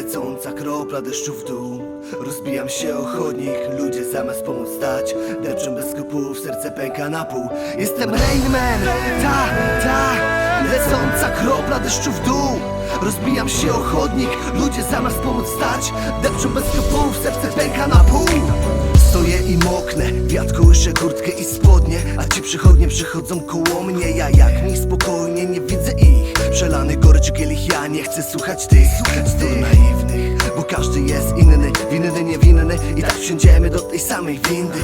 Lecąca kropla deszczu w dół. Rozbijam się o chodnik Ludzie zamiast pomóc stać. Depczą bez skrupułów, serce pęka na pół. Jestem Rainman, ta, ta. Lecąca kropla deszczu w dół. Rozbijam się o chodnik Ludzie zamiast pomóc stać. Depczą bez skrupułów, serce pęka na pół. Stoję i moknę, wiatr kołysze kurtkę i spodnie. A ci przychodnie przychodzą koło mnie. Ja jak mi spokojnie, nie widzę ich. Przelany gorycz kielich, ja nie chcę słuchać tych Słuchać naiwnych, bo każdy jest inny Winny, niewinny. I tak wsiądziemy do tej samej windy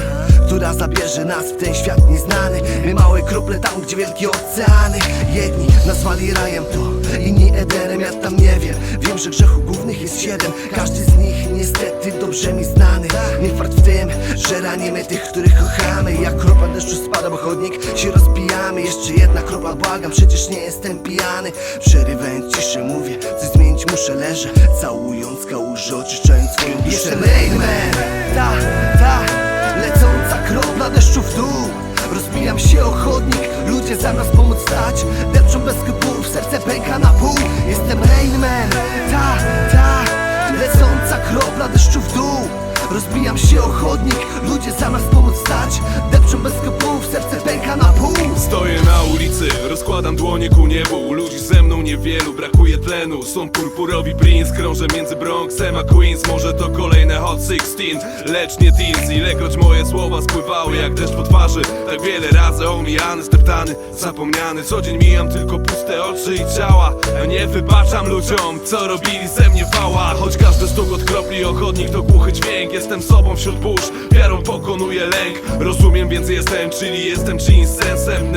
Która zabierze nas w ten świat nieznany. My małe krople tam, gdzie wielkie oceany. Jedni nazwali rajem to, inni Edenem, ja tam nie wiem. Wiem, że grzechów głównych jest siedem. Każdy z nich niestety dobrze mi znany. Nie fart w tym, że ranimy tych, których kochamy. Jak kropla deszczu spada, bo chodnik się rozbijamy Jeszcze jedna kropla, błagam, przecież nie jestem pijany. Przerywając ciszę mówię, coś zmienić muszę, leżę Całując kałużę, oczyszczając swoją duszę Jestem Rainman, ta, ta Lecąca kropla deszczu w dół. Rozbijam się o chodnik, ludzie zamiast pomóc stać Depczą bez skrupułów, serce pęka na pół. Jestem Rainman, ta, ta Lecąca kropla deszczu w dół Rozbijam się o chodnik, ludzie zamiast pomóc stać. Depczą bez skrupułów, serce pęka na pół. Stoję na ulicy, rozkładam dłonie ku niebu Ludzi ze mną niewielu, brakuje tlenu. Są purpurowi prince, krążę między Bronxem a Queens. Może to kolejne Hot 16, lecz nie teens. Ilekroć moje słowa spływały jak deszcz po twarzy Tak wiele razy omijany, steptany, zapomniany. Co dzień mijam tylko puste oczy i ciała nie wybaczam ludziom, co robili ze mnie wała. Choć każdy stuk od kropli ochotnik to głuchy dźwięk. Jestem sobą wśród burz, wiarą pokonuję lęk. Rozumiem, więc jestem, czyli jestem czyimś sensem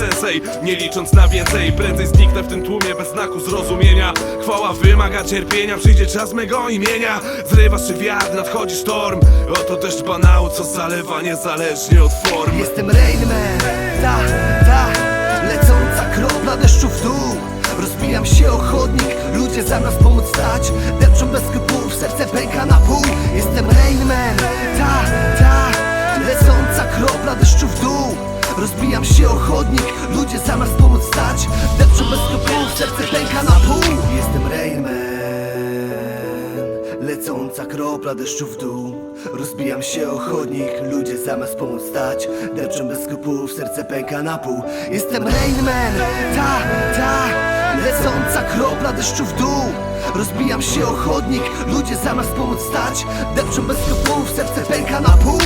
jak nie licząc na więcej. Prędzej zniknę w tym tłumie bez znaku zrozumienia. Chwała wymaga cierpienia, przyjdzie czas mego imienia. Zrywa się wiatr, nadchodzi sztorm. Oto deszcz banału, co zalewa niezależnie od formy. Jestem Rainman, ta, ta Lecąca kropla deszczu w dół. Rozbijam się o chodnik, ludzie zamiast pomóc stać Depczą bez skrupułów, serce pęka na pół. Jestem Rainman, ta, ta Lecąca kropla deszczu w dół Rozbijam się o chodnik, ludzie zamiast pomóc stać. Depczą bez skrupułów, serce pęka na pół. Jestem Rainman Lecąca kropla deszczu w dół. Rozbijam się o chodnik Ludzie zamiast pomóc stać. Depczą bez skrupułów Serce pęka na pół. Jestem Rainman Ta, ta Lecąca kropla deszczu w dół. Rozbijam się o chodnik Ludzie zamiast pomóc stać. Depczą bez skrupułów Serce pęka na pół